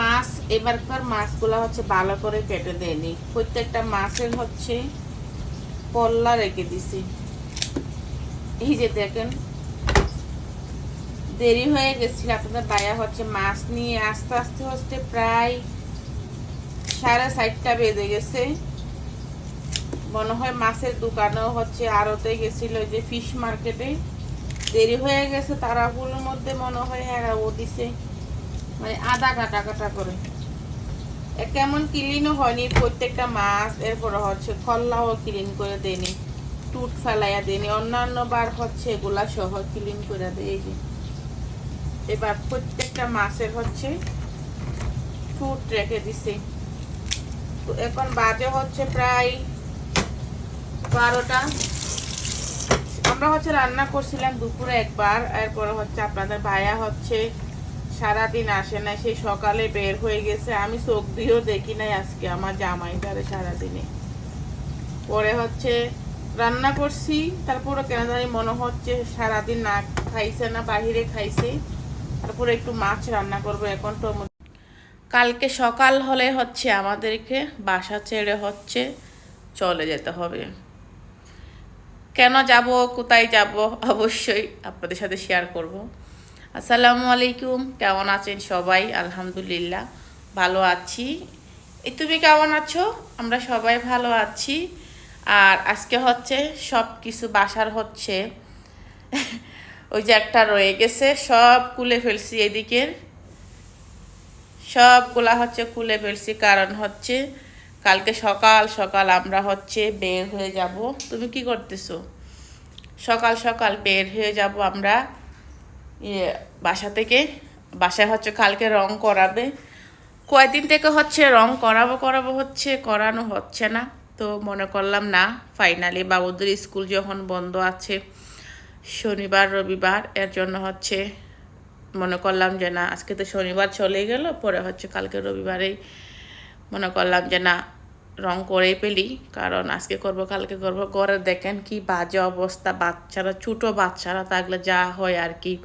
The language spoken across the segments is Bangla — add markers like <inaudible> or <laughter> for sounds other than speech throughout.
মাছ, এবারকার মাছগুলো হচ্ছে ভালো করে কেটে দেয়নি। প্রত্যেকটা মাছের হচ্ছে পল্লা রেখে দিছি। এই যে দেখেন, দেরি হয়ে গেছিল আপনাদের বায়া হচ্ছে মাছ নিয়ে আস্তে আস্তে হচ্ছে প্রায় সাড়ে চারটা বেজে গেছে। মনে হয় মাছের দোকানেও হচ্ছে আড়তে গেছিল যে ফিশ মার্কেটে। দেরি হয়ে গেছে তারাগুলোর মধ্যে মনে হয় এরা ও দিছে। মানে আদা কাটা কাটা করে। কেমন ক্লিনও হয়নি, প্রত্যেকটা মাছ এরপরে হচ্ছে খল্লাও ক্লিন করে দেয়নি, টুট ফেলাইয়া দেয়নি, অন্যান্য বার হচ্ছে এগুলা সহ ক্লিন করে দেয় যে। এবার প্রত্যেকটা মাছের হচ্ছে টুট রেখে দিছে। তো এখন বাজে হচ্ছে প্রায় বারোটা। আমরা হচ্ছে রান্না করছিলাম দুপুরে একবার, এরপরে হচ্ছে আপনাদের ভাইয়া হচ্ছে সারাদিন আসে না সেই সকালে বের হয়ে গেছে। আমি চোখ দিয়েও দেখি নাই আজকে আমার জামাই জামাইটারে সারাদিনে। পরে হচ্ছে রান্না করছি তারপরে কেন জানি মনে হচ্ছে সারাদিন না খাইছে না, বাহিরে খাইছে। তারপরে একটু মাছ রান্না করব এখন তো। কালকে সকাল হলে হচ্ছে আমাদেরকে বাসা ছেড়ে হচ্ছে চলে যেতে হবে। কেন যাব, কোথায় যাব, অবশ্যই আপনাদের সাথে শেয়ার করব। আসসালামু আলাইকুম, কেমন আছেন সবাই? আলহামদুলিল্লাহ, ভালো আছি। এই তুমি কেমন আছো? আমরা সবাই ভালো আছি। আর আজকে হচ্ছে সব কিছু বাসার হচ্ছে। ওই যে একটা রয়ে গেছে, সব কুলে ফেলছি এদিকের সবগুলা হচ্ছে কুলে ফেলছি, কারণ হচ্ছে কালকে সকাল সকাল আমরা হচ্ছে বের হয়ে যাব। তুমি কি করতেছো? সকাল সকাল বের হয়ে যাব আমরা। বাসা থেকে। বাসায় হচ্ছে কালকে রং করাবে। কয়দিন থেকে হচ্ছে রং করাবো করাবো হচ্ছে, করানো হচ্ছে না। তো মনে করলাম না ফাইনালি বাবুদের স্কুল যখন বন্ধ আছে, শনিবার, রবিবার, এর জন্য হচ্ছে মনে করলাম যে না, আজকে তো শনিবার চলে গেল, পরে হচ্ছে কালকে রবিবারেই মনে করলাম যে না রং করেই পেলি কারণ আজকে করব, কালকে করব। ঘরে দেখেন কি বাজে অবস্থা, বাচ্চারা, ছোটো বাচ্চারা থাকলে যা হয় আর কি।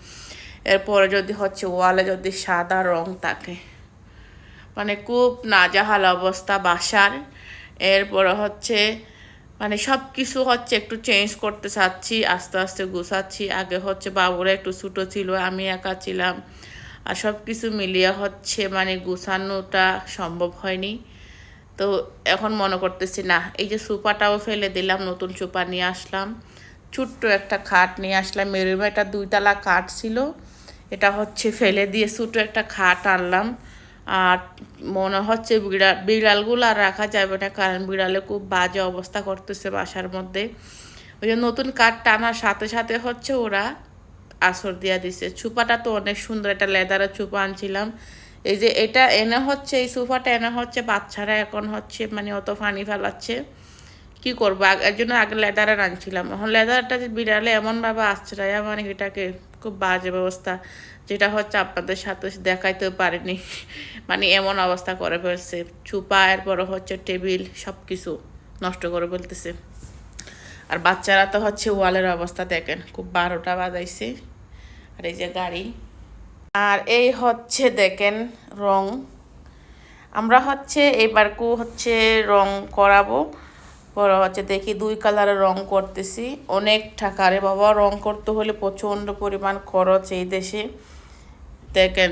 এরপরে যদি হচ্ছে ওয়ালে যদি সাদা রং থাকে। মানে খুব নাজাহাল অবস্থা বাসার। এরপরে হচ্ছে মানে সব কিছু হচ্ছে একটু চেঞ্জ করতে চাচ্ছি, আস্তে আস্তে গুছাচ্ছি। আগে হচ্ছে বাবুরা একটু ছোটো ছিল, আমি একা ছিলাম। আর সব কিছু মিলিয়ে হচ্ছে মানে গুছানোটা সম্ভব হয়নি। তো এখন মনে করতেছি, না, এই যে সুপাটাও ফেলে দিলাম, নতুন সুপা নিয়ে আসলাম। ছোট্ট একটা খাট নিয়ে আসলাম। মেরুমা একটা দুইতলা খাট ছিল। এটা হচ্ছে ফেলে দিয়ে ছোটো একটা খাট আনলাম। আর মনে হচ্ছে বিড়াল বিড়ালগুলো আর রাখা যাবে না, কারণ বিড়ালে খুব বাজে অবস্থা করতেছে বাসার মধ্যে। ওই যে নতুন কাঠ টানার সাথে সাথে হচ্ছে ওরা আসর দিয়া দিছে। চুপাটা তো অনেক সুন্দর, একটা লেদারের চুপা আনছিলাম। এই যে এটা এনে হচ্ছে, এই সোফাটা এনে হচ্ছে, বাচ্চারা এখন হচ্ছে মানে অত ফানি ফেলাচ্ছে। কি করব? এর জন্য আগে লেদারে আনছিলাম। এখন লেদারটা যে বিড়ালে এমনভাবে আশ্রয় মানে এটাকে খুব বাজে ব্যবস্থা, যেটা হচ্ছে আপনাদের সাথে দেখাইতে পারেনি। <laughs> মানে এমন অবস্থা করে ফেলছে। চুপা, এরপরে হচ্ছে টেবিল সব কিছু নষ্ট করে ফেলতেছে। আর বাচ্চারা তো হচ্ছে ওয়ালের অবস্থা দেখেন, খুব বারোটা বাজাইছে। আর এই যে গাড়ি আর এই হচ্ছে দেখেন রং। আমরা হচ্ছে এবারকু হচ্ছে রং করাবো। পরে হচ্ছে দেখি দুই কালারে রং করতেছি। অনেক টাকা। রে বাবা, রং করতে হলে প্রচণ্ড পরিমাণ খরচ এই দেশে। দেখেন,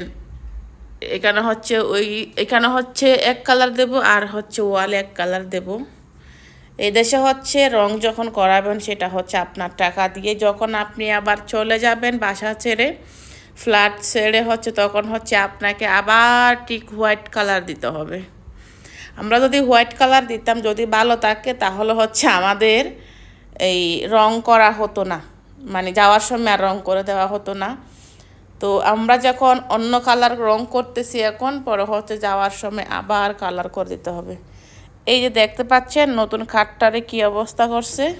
এখানে হচ্ছে ওই, এখানে হচ্ছে এক কালার দেব আর হচ্ছে ওয়ালে এক কালার দেব। এই দেশে হচ্ছে রং যখন করাবেন সেটা হচ্ছে আপনার টাকা দিয়ে। যখন আপনি আবার চলে যাবেন বাসা ছেড়ে ফ্ল্যাট ছেড়ে হচ্ছে তখন হচ্ছে আপনাকে আবার ঠিক হোয়াইট কালার দিতে হবে। আমরা যদি হোয়াইট কালার দিতাম, যদি ভালো থাকে, তাহলে হচ্ছে আমাদের এই রং করা হতো না। মানে যাওয়ার সময় আর রং করে দেওয়া হতো না। তো আমরা যখন অন্য কালার রং করতেছি এখন, পরে হচ্ছে যাওয়ার সময় আবার কালার করে দিতে হবে। এই যে দেখতে পাচ্ছেন, নতুন খাটটারে কি অবস্থা করছে।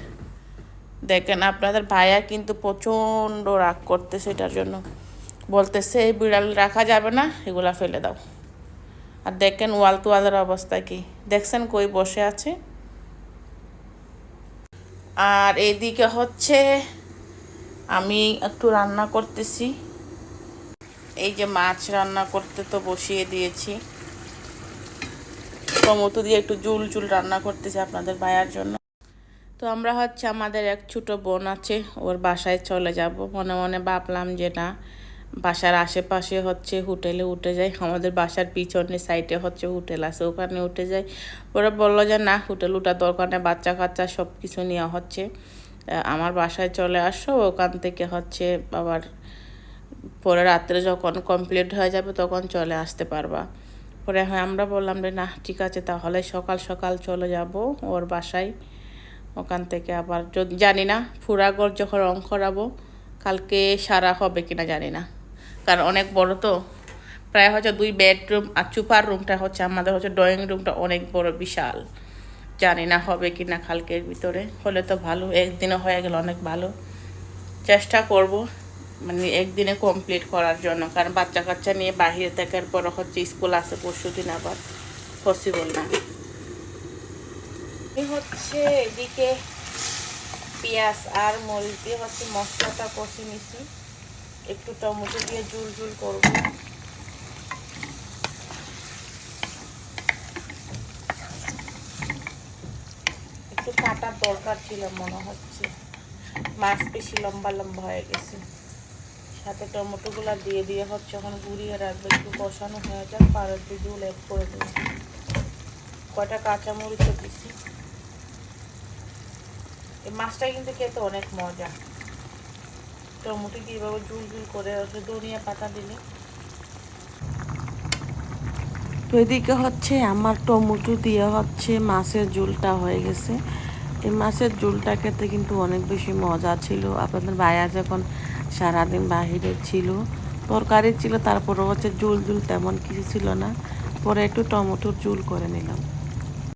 দেখেন আপনাদের ভাইয়া কিন্তু প্রচণ্ড রাগ করতেছে এটার জন্য। বলতেছে এই বিড়াল রাখা যাবে না, এগুলা ফেলে দাও। আর দেখেন ওয়াল তোয়ালের অবস্থা কি। দেখছেন কই বসে আছে? আর এইদিকে হচ্ছে, আমি একটু রান্না করতেছি। এই যে মাছ রান্না করতে তো বসিয়ে দিয়েছি। টমেটো দিয়ে একটু জুল জুল রান্না করতেছি আপনাদের ভাইয়ার জন্য। তো আমরা হচ্ছে আমাদের এক ছোটো বোন আছে, ওর বাসায় চলে যাব। মনে মনে ভাবলাম যে না বাসার আশেপাশে হচ্ছে হোটেলে উঠে যাই আমাদের বাসার পিছনে সাইডে হচ্ছে হোটেল আছে, ওখানে উঠে যাই ওরা বলল যে, না, হোটেল উঠার দরকার নেই, বাচ্চা কাচ্চা সব কিছু নেওয়া হচ্ছে। আমার বাসায় চলে আসো, ওখান থেকে হচ্ছে আবার পরে রাত্রে যখন কমপ্লিট হয়ে যাবে তখন চলে আসতে পারবা। পরে হ্যাঁ আমরা বললাম যে, না, ঠিক আছে, তাহলে সকাল সকাল চলে যাব ওর বাসায়। ওখান থেকে আবার জানি না ফুরাগড় যখন রং করাবো, কালকে সারা হবে কিনা জানি না। কারণ অনেক বড় তো। প্রায় হচ্ছে দুই বেডরুম আর চুপার রুমটা হচ্ছে আমাদের হচ্ছে ড্রয়িং রুমটা অনেক বড়, বিশাল। জানি না হবে কি না কালকের ভিতরে, হলে তো ভালো একদিনে হয়ে গেলে অনেক ভালো। চেষ্টা করব মানে একদিনে কমপ্লিট করার জন্য, কারণ বাচ্চা কাচ্চা নিয়ে বাহিরে থাকার পর হচ্ছে স্কুল আছে পরশু দিন আবার পসিবল না। হচ্ছে এদিকে পেঁয়াজ আর মরিচ দিয়ে হচ্ছে মশলাটা কষে নিছি। একটু টমেটো দিয়ে জুল জুল করব। একটু কাটার দরকার ছিল মনে হচ্ছে। মাছ বেশি লম্বা লম্বা হয়ে গেছে। সাথে টমেটোগুলো দিয়ে দিয়ে হচ্ছে এখন গুঁড়িয়ে রাখবে। একটু কষানো হয়ে যাক পাড়ার দিয়ে জুল অ্যাড করে দেবো। কয়টা কাঁচামরিচও দিছি? এই মাছটা কিন্তু খেতে অনেক মজা। টমেটো দিয়ে এভাবে জুল জুল করে হচ্ছে ধনিয়া পাতা দিলে। তো এদিকে হচ্ছে আমার টমেটো দিয়ে হচ্ছে মাছের ঝোলটা হয়ে গেছে। এই মাছের ঝোলটা খেতে কিন্তু অনেক বেশি মজা ছিল। আপনাদের ভাইয়া যখন সারাদিন বাহিরে ছিল, তরকারি ছিল তারপরে হচ্ছে ঝুল ঝুল তেমন কিছু ছিল না। পরে একটু টমেটোর ঝুল করে নিলাম।